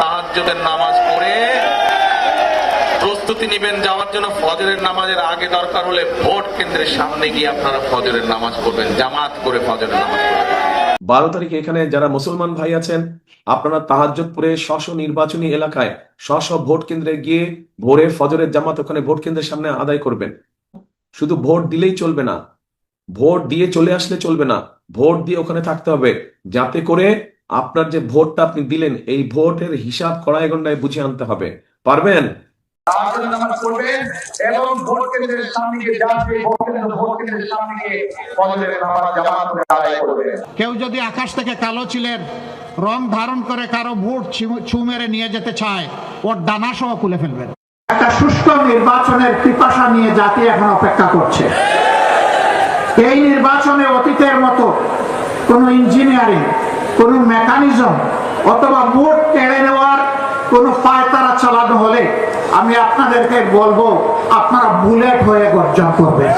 তাহাজ্জুদের নামাজ পড়ে প্রস্তুতি নেবেন, যাওয়ার জন্য ফজরের নামাজের আগে দরকার হলে ভোট কেন্দ্রের সামনে গিয়ে আপনারা ফজরের নামাজ পড়বেন, জামাত করে ফজরের নামাজ বারো তারিখে এখানে যারা মুসলমান ভাই আছেন, আপনারা তাহাজ্জুদপুরে স্ব নির্বাচনী এলাকায় স্ব ভোট কেন্দ্রে গিয়ে ভোরের ফজরের জামাত ওখানে ভোট কেন্দ্রের সামনে আদায় করবেন। শুধু ভোট দিলেই চলবে না, ভোট দিয়ে চলে আসলে চলবে না, ভোট দিয়ে ওখানে থাকতে হবে, যাতে করে আপনার যে ভোটটা আপনি দিলেন এই ভোটের হিসাব কড়াই গন্ডায় বুঝে আনতে হবে। পারবেন? এবং ভোট কেন্দ্রের সামনে ভোট কেন্দ্র ভোট কেন্দ্রের সামনে কেউ যদি আকাশ থেকে কালো ছিলেন রং ধারণ করে কারও ভোট ছু মেরে নিয়ে যেতে চায় ওর ডানা সহ খুলে ফেলবেন। একটা সুষ্ঠু নির্বাচনের পিপাসা নিয়ে জাতি এখন অপেক্ষা করছে। এই নির্বাচনে অতীতের মতো কোনো ইঞ্জিনিয়ারিং মেকানিজম অথবা মোট কেড়ে নেওয়ার কোনো পায়তারা চালানো হলে আমি আপনাদেরকে বলব, আপনারা বুলেট হয়ে গর্জন করবেন।